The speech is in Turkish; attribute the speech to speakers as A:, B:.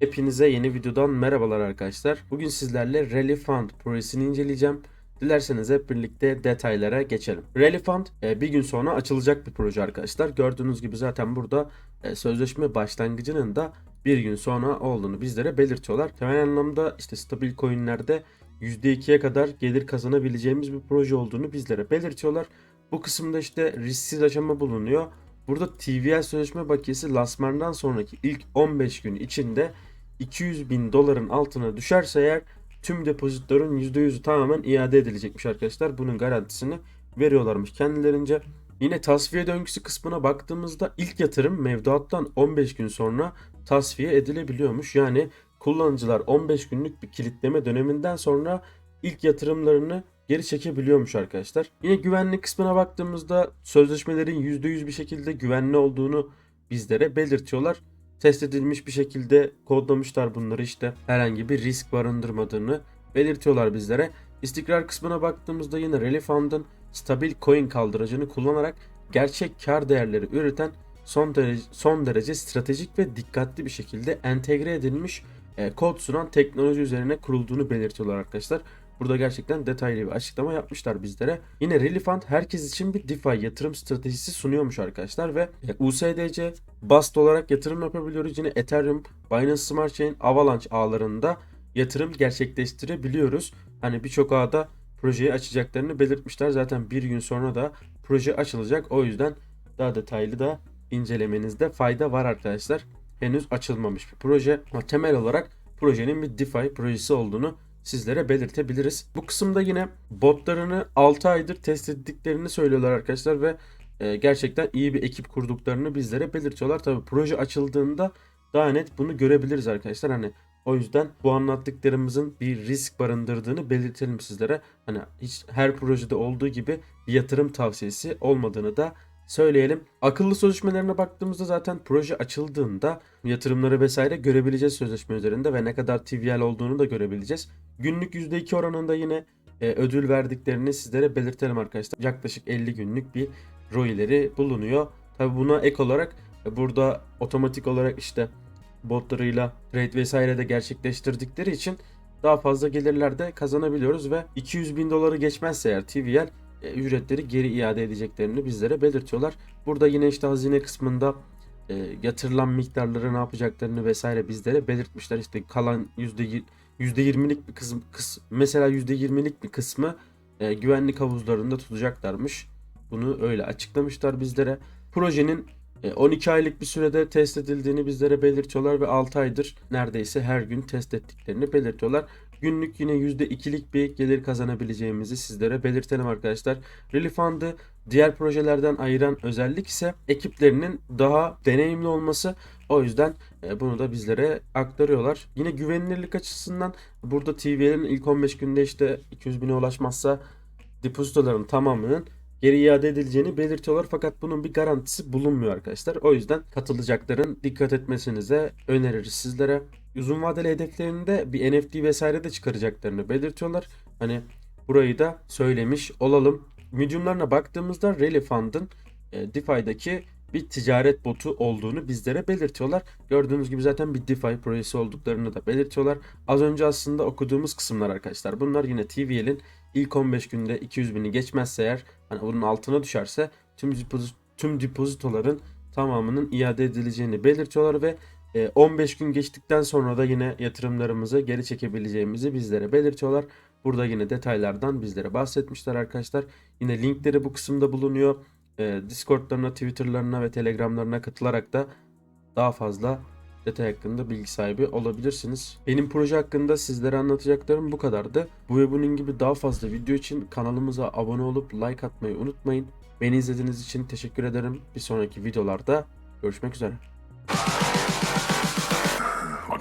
A: Hepinize yeni videodan merhabalar arkadaşlar. Bugün sizlerle Rally Fund projesini inceleyeceğim. Dilerseniz hep birlikte detaylara geçelim. Rally Fund e, bir gün sonra açılacak bir proje arkadaşlar. Gördüğünüz gibi zaten burada e, sözleşme başlangıcının da bir gün sonra olduğunu bizlere belirtiyorlar. Temel anlamda işte stabil coinlerde %2'ye kadar gelir kazanabileceğimiz bir proje olduğunu bizlere belirtiyorlar. Bu kısımda işte risksiz aşama bulunuyor. Burada TVL sözleşme bakiyesi Lasman'dan sonraki ilk 15 gün içinde 200 bin doların altına düşerse eğer tüm depozitlerin %100'ü tamamen iade edilecekmiş arkadaşlar. Bunun garantisini veriyorlarmış kendilerince. Yine tasfiye döngüsü kısmına baktığımızda ilk yatırım mevduattan 15 gün sonra tasfiye edilebiliyormuş. Yani kullanıcılar 15 günlük bir kilitleme döneminden sonra ilk yatırımlarını geri çekebiliyormuş arkadaşlar. Yine güvenlik kısmına baktığımızda sözleşmelerin %100 bir şekilde güvenli olduğunu bizlere belirtiyorlar. Test edilmiş bir şekilde kodlamışlar bunları işte herhangi bir risk barındırmadığını belirtiyorlar bizlere. İstikrar kısmına baktığımızda yine Rally Fund'ın stabil coin kaldıracını kullanarak gerçek kar değerleri üreten son derece, son derece stratejik ve dikkatli bir şekilde entegre edilmiş e, kod sunan teknoloji üzerine kurulduğunu belirtiyorlar arkadaşlar. Burada gerçekten detaylı bir açıklama yapmışlar bizlere. Yine Rally Fund herkes için bir DeFi yatırım stratejisi sunuyormuş arkadaşlar ve e, USDC, BAST olarak yatırım yapabiliyoruz. Yine Ethereum, Binance Smart Chain, Avalanche ağlarında yatırım gerçekleştirebiliyoruz. Hani birçok ağda projeyi açacaklarını belirtmişler. Zaten bir gün sonra da proje açılacak. O yüzden daha detaylı da incelemenizde fayda var arkadaşlar. Henüz açılmamış bir proje ama temel olarak projenin bir DeFi projesi olduğunu sizlere belirtebiliriz. Bu kısımda yine botlarını 6 aydır test ettiklerini söylüyorlar arkadaşlar ve e, gerçekten iyi bir ekip kurduklarını bizlere belirtiyorlar. Tabi proje açıldığında daha net bunu görebiliriz arkadaşlar. Hani o yüzden bu anlattıklarımızın bir risk barındırdığını belirtelim sizlere. Hani hiç her projede olduğu gibi bir yatırım tavsiyesi olmadığını da söyleyelim. Akıllı sözleşmelerine baktığımızda zaten proje açıldığında yatırımları vesaire görebileceğiz sözleşme üzerinde ve ne kadar TVL olduğunu da görebileceğiz. Günlük %2 oranında yine e, ödül verdiklerini sizlere belirtelim arkadaşlar. Yaklaşık 50 günlük bir ROI'leri bulunuyor. Tabi buna ek olarak e, burada otomatik olarak işte botlarıyla trade vesaire de gerçekleştirdikleri için daha fazla gelirler de kazanabiliyoruz ve 200 bin doları geçmezse eğer TVL e, ücretleri geri iade edeceklerini bizlere belirtiyorlar. Burada yine işte hazine kısmında e, yatırılan miktarları ne yapacaklarını vesaire bizlere belirtmişler. İşte kalan yüzde 20'lik bir kısım, kıs, mesela %20'lik bir kısmı e, güvenlik havuzlarında tutacaklarmış. Bunu öyle açıklamışlar bizlere. Projenin e, 12 aylık bir sürede test edildiğini bizlere belirtiyorlar ve 6 aydır neredeyse her gün test ettiklerini belirtiyorlar. Günlük yine %2'lik bir gelir kazanabileceğimizi sizlere belirtelim arkadaşlar. Fund'ı diğer projelerden ayıran özellik ise ekiplerinin daha deneyimli olması. O yüzden e, bunu da bizlere aktarıyorlar. Yine güvenilirlik açısından burada TVL'in ilk 15 günde işte 200 bine ulaşmazsa depozitoların tamamının geri iade edileceğini belirtiyorlar fakat bunun bir garantisi bulunmuyor arkadaşlar. O yüzden katılacakların dikkat etmesinize öneririz sizlere. Uzun vadeli hedeflerinde bir NFT vesaire de çıkaracaklarını belirtiyorlar. Hani burayı da söylemiş olalım. Medium'larına baktığımızda Rally Fund'ın e, DeFi'daki bir ticaret botu olduğunu bizlere belirtiyorlar. Gördüğünüz gibi zaten bir DeFi projesi olduklarını da belirtiyorlar. Az önce aslında okuduğumuz kısımlar arkadaşlar. Bunlar yine TVL'in ilk 15 günde 200 bini geçmezse eğer hani bunun altına düşerse tüm tüm depozitoların tamamının iade edileceğini belirtiyorlar ve 15 gün geçtikten sonra da yine yatırımlarımızı geri çekebileceğimizi bizlere belirtiyorlar. Burada yine detaylardan bizlere bahsetmişler arkadaşlar. Yine linkleri bu kısımda bulunuyor. Discord'larına, Twitter'larına ve Telegram'larına katılarak da daha fazla detay hakkında bilgi sahibi olabilirsiniz. Benim proje hakkında sizlere anlatacaklarım bu kadardı. Bu ve bunun gibi daha fazla video için kanalımıza abone olup like atmayı unutmayın. Beni izlediğiniz için teşekkür ederim. Bir sonraki videolarda görüşmek üzere.